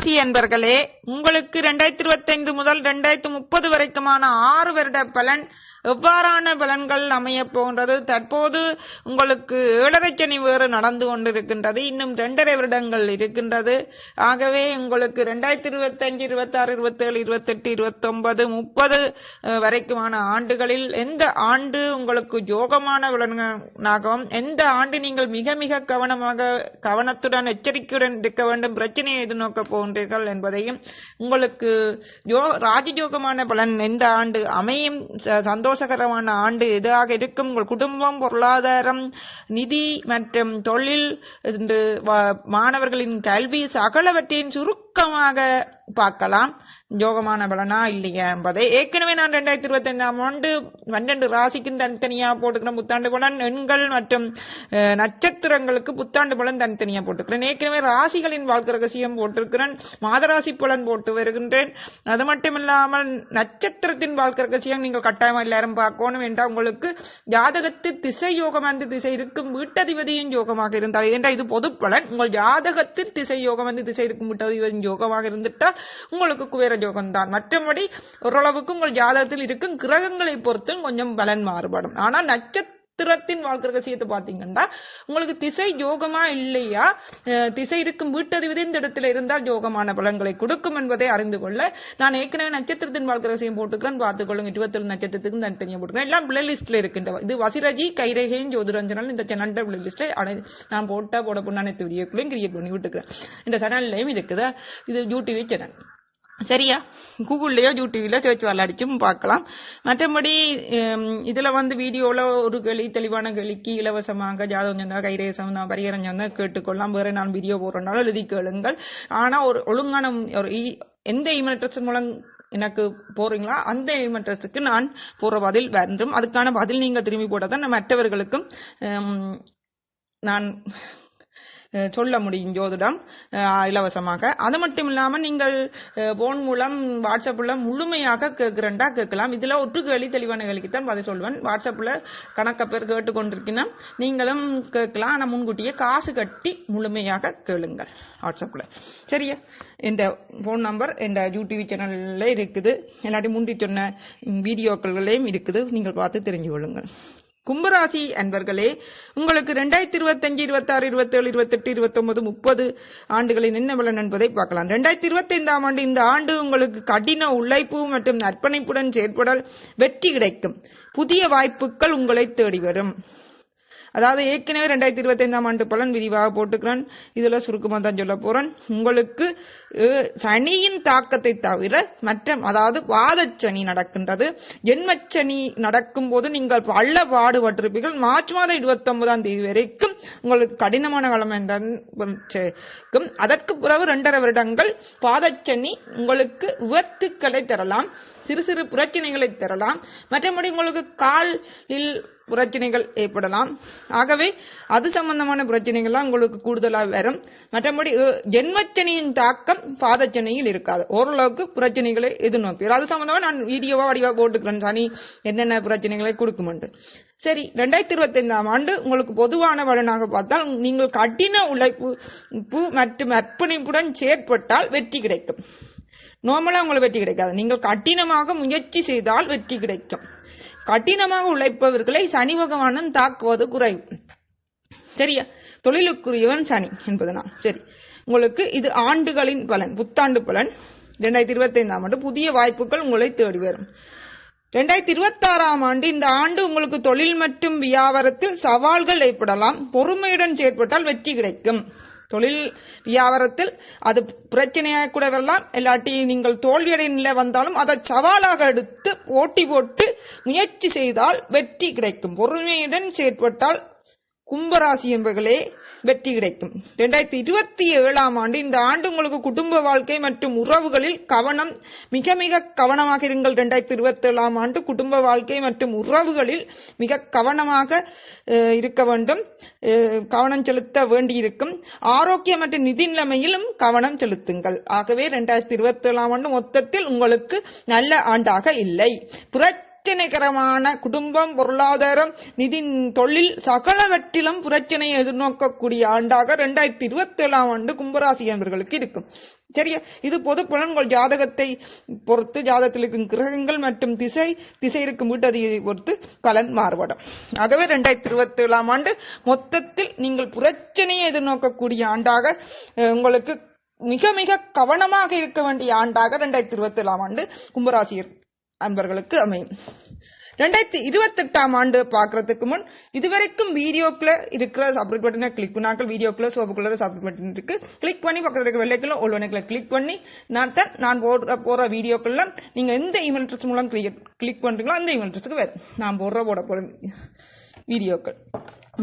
C என்பர்களே உங்களுக்கு ரெண்டாயிரத்தி இருபத்தி ஐந்து முதல் ரெண்டாயிரத்தி முப்பது வரைக்குமான ஆறு வருட பலன் எவ்வாறான பலன்கள் அமையப் போன்றது தற்போது உங்களுக்கு ஏழரை சனி வேறு நடந்து கொண்டிருக்கின்றது. இன்னும் இரண்டரை வருடங்கள் இருக்கின்றது. ஆகவே உங்களுக்கு ரெண்டாயிரத்தி இருபத்தஞ்சு இருபத்தாறு இருபத்தேழு இருபத்தெட்டு இருபத்தொன்பது முப்பது வரைக்குமான ஆண்டுகளில் எந்த ஆண்டு உங்களுக்கு யோகமான பலனாகவும் எந்த ஆண்டு நீங்கள் மிக மிக கவனமாக கவனத்துடன் எச்சரிக்கையுடன் இருக்க வேண்டும் பிரச்சனையை எதிர்நோக்க போன்றீர்கள் என்பதையும் உங்களுக்கு யோ ராஜயோகமான பலன் எந்த ஆண்டு அமையும் ச- சந்தோஷகரமான ஆண்டு எதாக இருக்கும்? உங்கள் குடும்பம் பொருளாதாரம் நிதி மற்றும் தொழில் மாணவர்களின் கல்வி சகலவற்றையும் சுருக்கமாக பார்க்கலாம். யோகமான பலனா இல்லையா என்பதை. ஏற்கனவே நான் ரெண்டாயிரத்தி இருபத்தி ஐந்தாம் ஆண்டு பன்னெண்டு ராசிக்கும் தனித்தனியா போட்டுக்கிறேன் புத்தாண்டு பலன் எண்கள் மற்றும் நட்சத்திரங்களுக்கு புத்தாண்டு பலன் தனித்தனியா போட்டுக்கிறேன். ஏற்கனவே ராசிகளின் வாழ்க்கை ரகசியம் போட்டிருக்கிறேன். மாதராசி பலன் போட்டு வருகின்றேன். அது மட்டும் இல்லாமல் நட்சத்திரத்தின் வாழ்க்கை ரகசியம் நீங்கள் கட்டாயமா எல்லாரும் பார்க்கணும் என்றால் உங்களுக்கு ஜாதகத்து திசை யோகம் அந்த திசை இருக்கும் வீட்டதிபதியும் யோகமாக இருந்தால் ஏன்டா இது பொது பலன் உங்கள் ஜாதகத்தில் திசை யோகம் வந்து திசை இருக்கும் வீட்டதிபதியின் யோகமாக இருந்துட்டால் உங்களுக்கு குபேர யோகம் தான் மற்றபடி ஓரளவுக்கு உங்கள் ஜாதகத்தில் இருக்கும் கிரகங்களை பொறுத்து கொஞ்சம் பலன் மாறுபடும். ஆனால் நட்சத்திர நட்சத்திரத்தின் வாழ்க்கை ரகசியத்தை பார்த்தீங்கன்னா உங்களுக்கு திசை யோகமா இல்லையா? திசை இருக்கும் வீட்டதிபதி இந்த இடத்துல இருந்தால் யோகமான பலன்களை கொடுக்கும் என்பதை அறிந்து கொள்ள நான் ஏற்கனவே நட்சத்திரத்தின் வாழ்க்கை ரகசியம் போட்டுக்கிறேன். பார்த்துக்கொள்ளுங்க. இருபத்தேழு நட்சத்திரத்துக்கும் தனித்தனியாக போட்டுக்கிறேன். எல்லாம் பிளே லிஸ்ட்ல இருக்கின்றன இது வசிரஜி கைரேகையும் ஜோதிரஞ்சனால் இந்த சேனல் பிளே லிஸ்ட்ல நான் போட்டா போட பொண்ணு அனைத்து வீடியோக்குள்ளையும் கிரியேட் பண்ணி விட்டுக்கிறேன். இந்த சேனல்லையும் இருக்குது. இது யூடியூப் சேனல் சரியா? கூகுள்லயோ யூடியூப்ல சர்ச் அடிச்சும் பார்க்கலாம். மற்றபடி இதில் இதுல வந்து வீடியோல ஒரு கேள்வி தெளிவான கேள்விக்கு இலவசமாக ஜாதகம் சொந்தா கைரேசம் தான் பரிகரம் சொந்தா கேட்டுக்கொள்ளலாம். வேற நான் வீடியோ போடுறனால எழுதி கேளுங்கள். ஆனா ஒரு ஒழுங்கான ஒரு இ- எந்த இமெயில் அட்ரஸ் மூலம் எனக்கு போறீங்களா அந்த இமெயில் அட்ரஸுக்கு நான் போற பதில் வேண்டும் அதுக்கான பதில் நீங்க திரும்பி போட்டால் தான் மற்றவர்களுக்கும் நான் சொல்ல முடியும் ஜோதிடம் இலவசமாக. அது மட்டும் இல்லாம நீங்கள் போன் மூலம் வாட்ஸ்அப்ல முழுமையாக கேட்கிறண்டா கேட்கலாம். இதுல ஒற்று கேள்வி தெளிவான தான் பதில் சொல்வேன். வாட்ஸ்அப்ல கணக்க பேர் கேட்டுக்கொண்டிருக்கணும் நீங்களும் கேட்கலாம். ஆனா முன்கூட்டியே காசு கட்டி முழுமையாக கேளுங்கள் வாட்ஸ்அப்ல சரியா? இந்த போன் நம்பர் இந்த யூடியூப் சேனல்ல இருக்குது. இல்லாட்டி முந்தி சொன்ன வீடியோக்கள்லையும் இருக்குது. நீங்கள் பார்த்து தெரிஞ்சு கொள்ளுங்கள். கும்பராசி அன்பர்களே உங்களுக்கு ரெண்டாயிரத்தி இருபத்தஞ்சு இருபத்தாறு இருபத்தேழு இருபத்தெட்டு இருபத்தொன்பது முப்பது ஆண்டுகளின் என்ன பலன் என்பதை பார்க்கலாம். ரெண்டாயிரத்தி இருபத்தி ஐந்தாம் ஆண்டு இந்த ஆண்டு உங்களுக்கு கடின உழைப்பு மற்றும் அர்ப்பணிப்புடன் செயற்படல் வெற்றி கிடைக்கும். புதிய வாய்ப்புகள் உங்களை தேடி வரும். அதாவது ஏற்கனவே ரெண்டாயிரத்தி இருபத்தைந்தாம் ஆண்டு பலன் விரிவாக போட்டுக்கிறேன். இதில் சுருக்கமாக தான் சொல்ல போகிறேன் உங்களுக்கு சனியின் தாக்கத்தை தவிர மற்ற அதாவது வாதச்சனி நடக்கின்றது. ஜென்மச்சனி நடக்கும் போது நீங்கள் பல பாடுபட்டிருப்பீர்கள். மார்ச் மாதம் இருபத்தி ஒன்பதாம் தேதி வரைக்கும் உங்களுக்கு கடினமான காலம் இருக்கும் அதற்கு பிறகு இரண்டரை வருடங்கள் பாதச்சனி உங்களுக்கு விபத்துக்களை தரலாம். சிறு சிறு பிரச்சனைகளை தரலாம் மற்றபடி உங்களுக்கு காலில் பிரச்சனைகள் ஏற்படலாம். ஆகவே அது சம்பந்தமான பிரச்சனைகள்லாம் உங்களுக்கு கூடுதலாக வரும். மற்றபடி ஜென்மச்சனியின் தாக்கம் பாதச்சனியில் இருக்காது. ஓரளவுக்கு பிரச்சனைகளை எதிர்நோக்கி அது சம்பந்தமாக நான் வீடியோவா வடிவா போட்டுக்கிறேன் சனி என்னென்ன பிரச்சனைகளை கொடுக்குமென்று. சரி ரெண்டாயிரத்தி இருபத்தி ஐந்தாம் ஆண்டு உங்களுக்கு பொதுவான பலனாக பார்த்தால் நீங்கள் கடின உழைப்பு மற்றும் அர்ப்பணிப்புடன் செயற்பட்டால் வெற்றி கிடைக்கும். நார்மலா உங்களுக்கு வெற்றி கிடைக்காது. நீங்கள் கடினமாக முயற்சி செய்தால் வெற்றி கிடைக்கும். கடினமாக உழைப்பவர்களை சனி பகவானும் தாக்குவது குறைவு. சரியா? தொழிலுக்குரியவன் சனி என்பது சரி. உங்களுக்கு இது ஆண்டுகளின் பலன் புத்தாண்டு பலன். ரெண்டாயிரத்தி இருபத்தி ஐந்தாம் ஆண்டு புதிய வாய்ப்புகள் உங்களை தேடி வரும். ரெண்டாயிரத்தி இருபத்தி ஆறாம் ஆண்டு இந்த ஆண்டு உங்களுக்கு தொழில் மற்றும் வியாபாரத்தில் சவால்கள் ஏற்படலாம். பொறுமையுடன் செயற்பட்டால் வெற்றி கிடைக்கும். தொழில் வியாபாரத்தில் அது பிரச்சனையாக கூட வரலாம் இல்லாட்டி நீங்கள் தோல்வியடைய நிலை வந்தாலும் அதை சவாலாக எடுத்து ஓட்டி போட்டு முயற்சி செய்தால் வெற்றி கிடைக்கும். பொறுமையுடன் செயற்பட்டால் கும்பராசி என்பர்களே வெற்றி கிடைக்கும். இரண்டாயிரத்தி இருபத்தி ஏழாம் ஆண்டு இந்த ஆண்டு உங்களுக்கு குடும்ப வாழ்க்கை மற்றும் உறவுகளில் கவனம் மிக மிக கவனமாக இருங்கள். இரண்டாயிரத்தி இருபத்தி ஏழாம் ஆண்டு குடும்ப வாழ்க்கை மற்றும் உறவுகளில் மிக கவனமாக இருக்க வேண்டும். கவனம் செலுத்த வேண்டியிருக்கும். ஆரோக்கியம் மற்றும் நிதி நிலைமையிலும் கவனம் செலுத்துங்கள். ஆகவே இரண்டாயிரத்தி இருபத்தி ஏழாம் ஆண்டு மொத்தத்தில் உங்களுக்கு நல்ல ஆண்டாக இல்லை. புற பிரச்சினைகரமான குடும்பம் பொருளாதாரம் நிதி தொழில் சகலவற்றிலும் பிரச்சனையை எதிர்நோக்கக்கூடிய ஆண்டாக ரெண்டாயிரத்தி இருபத்தி ஏழாம் ஆண்டு கும்பராசி என்பவர்களுக்கு இருக்கும். சரியா? இது பொது புலன்கள் ஜாதகத்தை பொறுத்து ஜாதகத்தில் இருக்கும் கிரகங்கள் மற்றும் திசை திசை இருக்கும் வீட்டதியை பொறுத்து பலன் மாறுபடும். ஆகவே ரெண்டாயிரத்தி இருபத்தி ஏழாம் ஆண்டு மொத்தத்தில் நீங்கள் பிரச்சனையை எதிர்நோக்கக்கூடிய ஆண்டாக உங்களுக்கு மிக மிக கவனமாக இருக்க வேண்டிய ஆண்டாக ரெண்டாயிரத்தி இருபத்தி ஏழாம் ஆண்டு கும்பராசியர் அன்பர்களுக்கு அமையும் ரெண்டாயிரத்தி இருபத்தெட்டாம் ஆண்டு பார்க்கறதுக்கு முன் இதுவரைக்கும் வீடியோக்குள்ள இருக்கிற சப்மிட் பட்டனை கிளிக் பண்ணாக்கள் வீடியோக்குள்ள சோப்புக்குள்ள சப்மிட் பட்டன் இருக்கு. கிளிக் பண்ணி பக்கத்தில் இருக்க வெள்ளைக்குள்ள ஒல்வனைக்குள்ள கிளிக் பண்ணி நான் தான் நான் போடுற போற வீடியோக்குள்ள நீங்க எந்த இமெயில் அட்ரஸ் மூலம் கிளிக் பண்றீங்களோ அந்த இமெயில் அட்ரஸுக்கு வரும். நான் போடுற போட போற வீடியோக்கள்.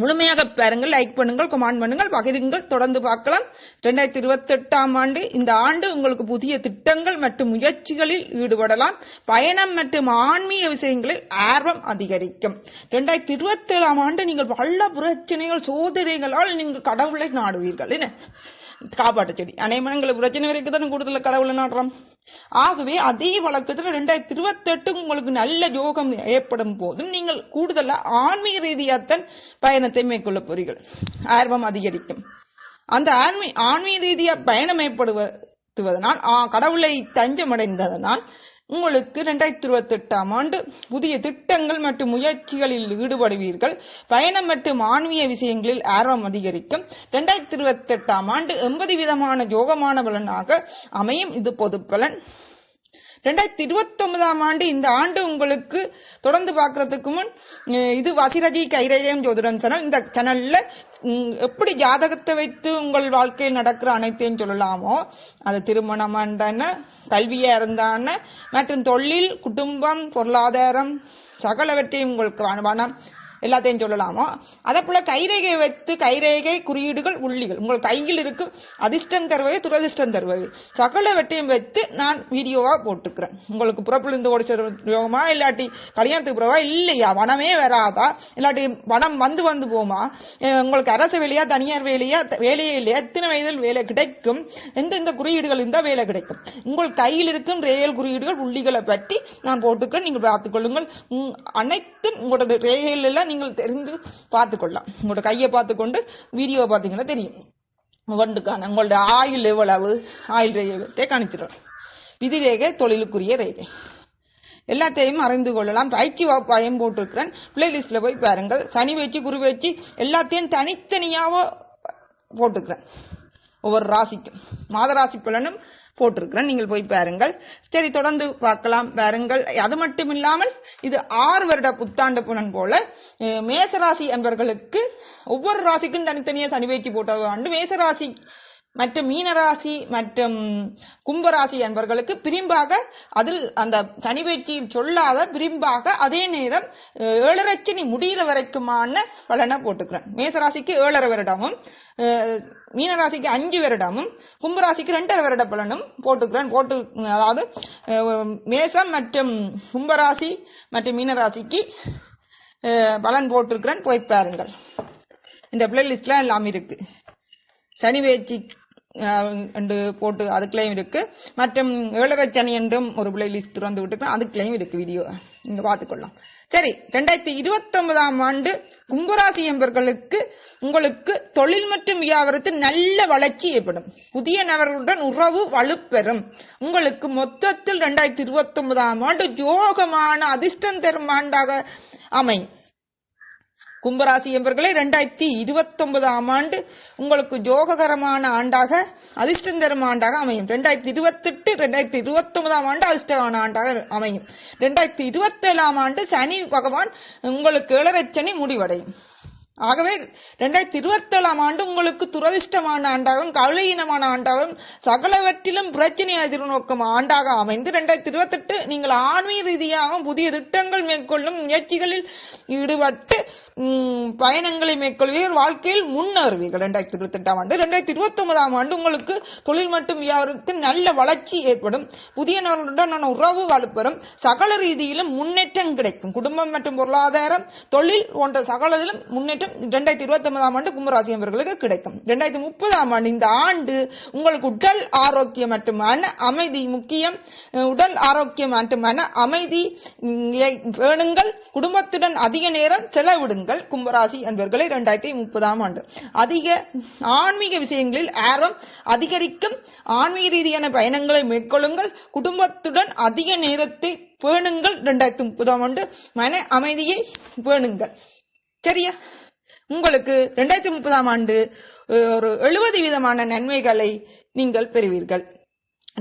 முழுமையாக பாருங்கள் லைக் பண்ணுங்கள் கமெண்ட் பண்ணுங்கள் பகிருங்கள் தொடர்ந்து பார்க்கலாம். ரெண்டாயிரத்தி இருபத்தி எட்டாம் ஆண்டு இந்த ஆண்டு உங்களுக்கு புதிய திட்டங்கள் மற்றும் முயற்சிகளில் ஈடுபடலாம். பயணம் மற்றும் ஆன்மீக விஷயங்களில் ஆர்வம் அதிகரிக்கும். ரெண்டாயிரத்தி இருபத்தி ஏழாம் ஆண்டு நீங்கள் பல பிரச்சனைகள் சோதனைகளால் நீங்கள் கடவுளை நாடுவீர்கள் என்ன? காப்பாட்டு செடி அனைமனங்களுக்கு பிரச்சனை வரைக்கும் தானே கூடுதல் கடவுளை நாடுறோம் ஆகவே அதே வழக்கத்தில் ரெண்டாயிரத்தி இருபத்தெட்டு உங்களுக்கு நல்ல யோகம் ஏற்படும் போதும் நீங்கள் கூடுதலா ஆன்மீக ரீதியாகத்தான் பயணத்தை மேற்கொள்ள போறீர்கள். ஆர்வம் அதிகரிக்கும். அந்த ஆன்மீ ஆன்மீக ரீதியா பயணம் ஏற்படுவதனால் கடவுளை தஞ்சமடைந்ததனால் உங்களுக்கு ரெண்டாயிரத்தி இருபத்தி எட்டாம் ஆண்டு புதிய திட்டங்கள் மற்றும் முயற்சிகளில் ஈடுபடுவீர்கள். பயணம் மற்றும் ஆன்மீக விஷயங்களில் ஆர்வம் அதிகரிக்கும். ரெண்டாயிரத்தி இருபத்தி எட்டாம் ஆண்டு எண்பது விதமான யோகமான பலனாக அமையும். இது பொது பலன். ரெண்டாயிரத்தி இருபத்தி ஒன்பதாம் ஆண்டு இந்த ஆண்டு உங்களுக்கு தொடர்ந்து பார்க்கறதுக்கு முன் இது வசிரஜி கைரேயம் ஜோதிடம் சேனல் இந்த சேனல்ல உம், எப்படி ஜாதகத்தை வைத்து உங்கள் வாழ்க்கையில் நடக்கிற அனைத்தையும் சொல்லலாமோ அது திருமணமா இருந்தான கல்வியா இருந்தான மற்றும் தொழில் குடும்பம் பொருளாதாரம் சகலவற்றையும் உங்களுக்கு வனம் எல்லாத்தையும் சொல்லலாமா? அதே போல கைரேகை வைத்து கைரேகை குறியீடுகள் உள்ளிகள். உங்கள் கையில் இருக்கும் அதிர்ஷ்டம் தருவது துரதிர்ஷ்டம் தருவது. சகலவற்றையும் வைத்து நான் வீடியோவா போட்டுக்கிறேன். உங்களுக்கு புறப்பிழுந்து ஓடி யோகமா? இல்லாட்டி கல்யாணத்துக்கு புறவா? இல்லையா? வனமே வராதா? இல்லாட்டி வனம் வந்து வந்து போமா உங்களுக்கு அரசு வேலையா தனியார் வேலையா வேலையே இல்லையா? எத்தனை வயதில் வேலை கிடைக்கும்? எந்தெந்த குறியீடுகள் இருந்தால் வேலை கிடைக்கும். உங்கள் கையில் இருக்கும் ரேயல் குறியீடுகள் உள்ளிகளை பற்றி நான் போட்டுக்கிறேன். நீங்கள் பார்த்துக்கொள்ளுங்கள் அனைத்தும் உங்களோட ரேகையில் எல்லாம் நீங்கள் தெரிந்து பார்த்துக்கொள்ளலாம். உங்களோட கையை பார்த்துக்கொண்டு வீடியோ பார்த்தீங்கன்னா தெரியும். வண்டுக்கான உங்களோட ஆயுள் எவ்வளவு? ஆயுள் ரேகத்தை காணிச்சிடும் விதிவேக தொழிலுக்குரிய ரேகை. எல்லாத்தையும் அறிந்து கொள்ளலாம். பயிற்சி வகுப்பாயம் போட்டிருக்கிறேன். பிளேலிஸ்ட்ல போய் பாருங்கள். சனி வச்சு குரு வச்சு எல்லாத்தையும் தனித்தனியாக போட்டுக்கிறேன். ஒவ்வொரு ராசிக்கும் மாத ராசி பலனும் போட்டிருக்கிறேன். நீங்கள் போய் பாருங்கள். சரி தொடர்ந்து பார்க்கலாம். பாருங்கள். அது மட்டும் இல்லாமல் இது ஆறு வருட புத்தாண்டு புலன் போல மேசராசி என்பவர்களுக்கு ஒவ்வொரு ராசிக்கும் தனித்தனியாக சனி பயிற்சி போட்ட ஆண்டு மேசராசி மற்றும் மீனராசி மற்றும் கும்பராசி என்பவர்களுக்கு பிரிம்பாக அதில் அந்த சனி பயிற்சியில் சொல்லாத பிரிம்பாக அதே நேரம் ஏழரைச்சனி முடியிற முடிகிற வரைக்குமான பலனை போட்டுக்கிறேன். மேசராசிக்கு ஏழரை வருடமும் மீனராசிக்கு அஞ்சு வருடமும் கும்பராசிக்கு ரெண்டரை வருட பலனும் போட்டுக்கிறேன். போட்டு அதாவது மேசம் மற்றும் கும்பராசி மற்றும் மீனராசிக்கு பலன் போட்டிருக்கிறேன் போய் பாருங்கள். இந்த பிளேலிஸ்ட்லாம் எல்லாம் இருக்கு. சனி வேச்சி என்று போட்டு அதுக்குள்ளேயும் இருக்கு. மற்றும் ஏழரை சனி என்றும் ஒரு பிளேலிஸ்ட் திறந்து விட்டுருக்கேன். அதுக்குள்ளேயும் இருக்கு வீடியோ நீங்க பார்த்துக்கொள்ளலாம். சரி ரெண்டாயிரத்தி இருபத்தி ஒன்பதாம் ஆண்டு கும்பராசி என்பவர்களுக்கு உங்களுக்கு தொழில் மற்றும் வியாபாரத்தில் நல்ல வளர்ச்சி ஏற்படும். புதிய நபர்களுடன் உறவு வலுப்பெறும். உங்களுக்கு மொத்தத்தில் ரெண்டாயிரத்தி இருபத்தி ஒன்பதாம் ஆண்டு யோகமான அதிர்ஷ்டம் தரும் ஆண்டாக அமையும். கும்பராசி என்பவர்களே ரெண்டாயிரத்தி இருபத்தொன்பதாம் ஆண்டு உங்களுக்கு ஜோககரமான ஆண்டாக அதிர்ஷ்டம் தரும் ஆண்டாக அமையும். ரெண்டாயிரத்தி இருபத்தெட்டு ரெண்டாயிரத்தி இருபத்தொன்பதாம் ஆண்டு அதிர்ஷ்டமான ஆண்டாக அமையும். ரெண்டாயிரத்தி இருபத்தி ஏழாம் ஆண்டு சனி பகவான் உங்களுக்கு ஏழரை சனி முடிவடையும். ஆகவே ரெண்டாயிரத்தி இருபத்தேழாம் ஆண்டு உங்களுக்கு துரதிர்ஷ்டமான ஆண்டாகவும் கவலையினமான ஆண்டாகவும் சகலவற்றிலும் பிரச்சனை எதிர்நோக்கும் ஆண்டாக அமைந்து ரெண்டாயிரத்தி இருபத்தெட்டு நீங்கள் ஆன்மீக ரீதியாகவும் புதிய திட்டங்கள் மேற்கொள்ளும் முயற்சிகளில் ஈடுபட்டு பயணங்களை மேற்கொள்வீர்கள். வாழ்க்கையில் முன்னேறுவீர்கள் ரெண்டாயிரத்தி இருபத்தெட்டாம் ஆண்டு. ரெண்டாயிரத்தி இருபத்தி ஒன்பதாம் ஆண்டு உங்களுக்கு தொழில் மற்றும் வியாபாரத்தில் நல்ல வளர்ச்சி ஏற்படும். புதிய நபர்களுடன் உறவு வலுப்பெறும். சகல ரீதியிலும் முன்னேற்றம் கிடைக்கும். குடும்பம் மற்றும் பொருளாதாரம் தொழில் போன்ற சகலதிலும் முன்னேற்றம் முன்னேற்றம் ரெண்டாயிரத்தி இருபத்தி ஒன்பதாம் ஆண்டு கும்பராசி என்பவர்களுக்கு கிடைக்கும். ரெண்டாயிரத்தி முப்பதாம் ஆண்டு இந்த ஆண்டு உங்களுக்கு உடல் ஆரோக்கியம் மட்டுமான அமைதி முக்கியம். உடல் ஆரோக்கியம் மட்டுமான அமைதி வேணுங்கள். குடும்பத்துடன் அதிக நேரம் செலவிடுங்கள் கும்பராசி என்பவர்களை இரண்டாயிரத்தி முப்பதாம் ஆண்டு. அதிக ஆன்மீக விஷயங்களில் ஆர்வம் அதிகரிக்கும். ஆன்மீக ரீதியான பயணங்களை மேற்கொள்ளுங்கள். குடும்பத்துடன் அதிக நேரத்தை பேணுங்கள். இரண்டாயிரத்தி முப்பதாம் ஆண்டு மன அமைதியை பேணுங்கள். சரியா? உங்களுக்கு ரெண்டாயிரத்தி முப்பதாம் ஆண்டு ஒரு எழுபது விதமான நன்மைகளை நீங்கள் பெறுவீர்கள்.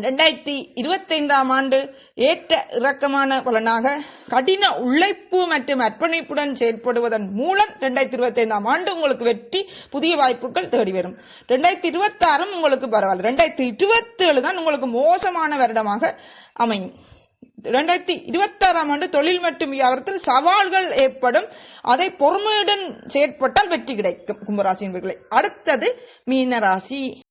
ரெண்டாயிரத்தி இருபத்தைந்தாம் ஆண்டு ஏற்ற இறக்கமான பலனாக கடின உழைப்பு மற்றும் அர்ப்பணிப்புடன் செயல்படுவதன் மூலம் ரெண்டாயிரத்தி இருபத்தைந்தாம் ஆண்டு உங்களுக்கு வெற்றி புதிய வாய்ப்புகள் தேடி வரும். ரெண்டாயிரத்தி இருபத்தாறும் உங்களுக்கு பரவாயில்ல. ரெண்டாயிரத்தி இருபத்தேழு தான் உங்களுக்கு மோசமான வருடமாக அமையும். ரெண்டாயிரத்தி இருபத்தாறாம் ஆண்டு தொழில் மற்றும் வியாபாரத்தில் சவால்கள் ஏற்படும். அதை பொறுமையுடன் செயற்பட்டால் வெற்றி கிடைக்கும் கும்பராசி என்பவர்களை அடுத்தது மீனராசி.